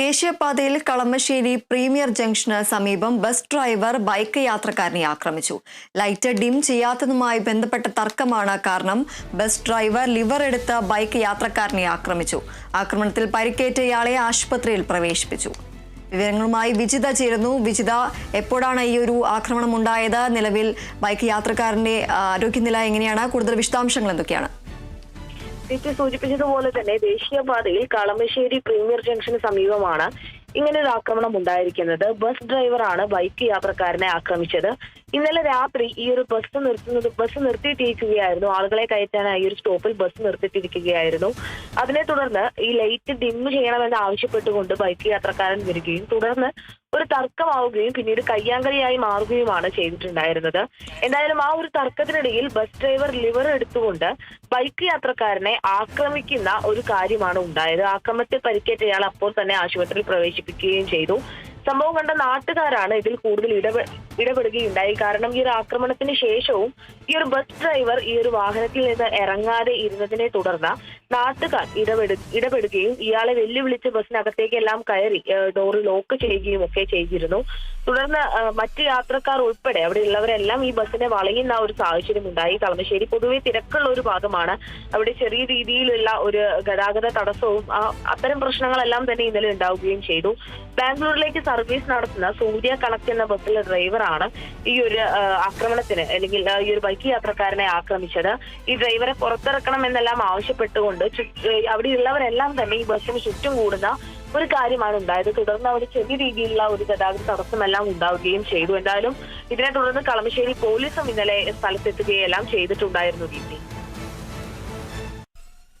ദേശീയപാതയിൽ കളമശ്ശേരി പ്രീമിയർ ജംഗ്ഷന് സമീപം ബസ് ഡ്രൈവർ ബൈക്ക് യാത്രക്കാരനെ ആക്രമിച്ചു. ലൈറ്റ് ഡിം ചെയ്യാത്തതുമായി ബന്ധപ്പെട്ട തർക്കമാണ് കാരണം ബസ് ഡ്രൈവർ ലിവർ എടുത്ത ബൈക്ക് യാത്രക്കാരനെ ആക്രമിച്ചു. ആക്രമണത്തിൽ പരിക്കേറ്റ ഇയാളെ ആശുപത്രിയിൽ പ്രവേശിപ്പിച്ചു. വിവരങ്ങളുമായി വിജിത ചേരുന്നു. വിജിത എപ്പോഴാണ് ഈ ഒരു ആക്രമണം ഉണ്ടായത്? നിലവിൽ ബൈക്ക് യാത്രക്കാരന്റെ ആരോഗ്യനില എങ്ങനെയാണ്? കൂടുതൽ വിശദാംശങ്ങൾ എന്തൊക്കെയാണ്? ചേച്ചി സൂചിപ്പിച്ചതുപോലെ തന്നെ ദേശീയപാതയിൽ കളമശ്ശേരി പ്രീമിയർ ജംഗ്ഷന് സമീപമാണ് ഇങ്ങനെ ഒരു ആക്രമണം ഉണ്ടായിരിക്കുന്നത് ബസ് ഡ്രൈവറാണ് ബൈക്ക് യാത്രക്കാരനെ ആക്രമിച്ചത്. ഇന്നലെ രാത്രി ഈ ഒരു ബസ് നിർത്തുന്നത് ബസ് നിർത്തിയിട്ടിരിക്കുകയായിരുന്നു. ആളുകളെ കയറ്റാനായി ഒരു സ്റ്റോപ്പിൽ ബസ് നിർത്തിയിട്ടിരിക്കുകയായിരുന്നു. അതിനെ തുടർന്ന് ഈ ലൈറ്റ് ഡിം ചെയ്യണമെന്ന് ആവശ്യപ്പെട്ടുകൊണ്ട് ബൈക്ക് യാത്രക്കാരൻ വരികയും തുടർന്ന് ഒരു തർക്കമാവുകയും പിന്നീട് കയ്യാങ്കളിയായി മാറുകയുമാണ് ചെയ്തിട്ടുണ്ടായിരുന്നത്. എന്തായാലും ആ ഒരു തർക്കത്തിനിടയിൽ ബസ് ഡ്രൈവർ ലിവർ എടുത്തുകൊണ്ട് ബൈക്ക് യാത്രക്കാരനെ ആക്രമിക്കുന്ന ഒരു കാര്യമാണ് ഉണ്ടായത്. ആക്രമണത്തിൽ പരിക്കേറ്റ ഇയാൾ അപ്പോൾ തന്നെ ആശുപത്രിയിൽ പ്രവേശിപ്പിക്കുകയും ചെയ്തു. സംഭവം കണ്ട നാട്ടുകാരാണ് ഇതിൽ കൂടുതൽ ഇടപെ ഇടപെടുകയുണ്ടായി. കാരണം ഈ ഒരു ആക്രമണത്തിന് ശേഷവും ഈ ഒരു ബസ് ഡ്രൈവർ ഈ ഒരു വാഹനത്തിൽ നിന്ന് ഇറങ്ങാതെ ഇരുന്നതിനെ തുടർന്ന് നാട്ടുകാർ ഇടപെടു ഇടപെടുകയും ഇയാളെ വെല്ലുവിളിച്ച് ബസ്സിനകത്തേക്ക് എല്ലാം കയറി ഡോറ് ലോക്ക് ചെയ്യുകയും ഒക്കെ ചെയ്തിരുന്നു. തുടർന്ന് മറ്റു യാത്രക്കാർ ഉൾപ്പെടെ അവിടെ ഉള്ളവരെല്ലാം ഈ ബസ്സിനെ വളയുന്ന ഒരു സാഹചര്യം ഉണ്ടായി. കളമശ്ശേരി പൊതുവെ തിരക്കുള്ള ഒരു ഭാഗമാണ്. അവിടെ ചെറിയ രീതിയിലുള്ള ഒരു ഗതാഗത തടസ്സവും അത്തരം പ്രശ്നങ്ങളെല്ലാം തന്നെ ഇന്നലെ ഉണ്ടാവുകയും ചെയ്തു. ബാംഗ്ലൂരിലേക്ക് സർവീസ് നടത്തുന്ന സൂര്യ കണക്ട് എന്ന ബസ്സിലെ ഡ്രൈവറാണ് ഈ ഒരു ആക്രമണത്തിന് അല്ലെങ്കിൽ ഈ ഒരു ബൈക്ക് യാത്രക്കാരനെ ആക്രമിച്ചത്. ഈ ഡ്രൈവറെ പുറത്തിറക്കണം എന്നെല്ലാം ആവശ്യപ്പെട്ടുകൊണ്ട് ചു- അവിടെ ഉള്ളവരെല്ലാം തന്നെ ഈ ബസ്സിന് ചുറ്റും കൂടുന്ന ഒരു കാര്യമാണ് ഉണ്ടായത്. തുടർന്ന് അവിടെ ചെറിയ രീതിയിലുള്ള ഒരു ഗതാഗത തടസ്സമെല്ലാം ഉണ്ടാവുകയും ചെയ്തു. എന്തായാലും ഇതിനെ തുടർന്ന് കളമശ്ശേരി പോലീസും ഇന്നലെ സ്ഥലത്തെത്തുകയെല്ലാം ചെയ്തിട്ടുണ്ടായിരുന്നു ദീപ്തി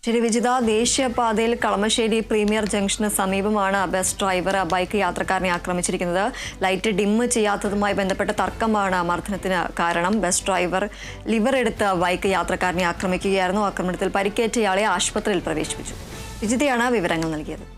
ശരി ദേശീയപാതയിൽ കളമശ്ശേരി പ്രീമിയർ ജംഗ്ഷന് സമീപമാണ് ബസ് ഡ്രൈവർ ബൈക്ക് യാത്രക്കാരനെ ആക്രമിച്ചിരിക്കുന്നത്. ലൈറ്റ് ഡിം ചെയ്യാത്തതുമായി ബന്ധപ്പെട്ട തർക്കമാണ് മർദ്ദനത്തിന് കാരണം. ബസ് ഡ്രൈവർ ലിവർ എടുത്ത് ബൈക്ക് യാത്രക്കാരനെ ആക്രമിക്കുകയായിരുന്നു. ആക്രമണത്തിൽ പരിക്കേറ്റയാളെ ആശുപത്രിയിൽ പ്രവേശിപ്പിച്ചു. വിജിതയാണ് വിവരങ്ങൾ നൽകിയത്.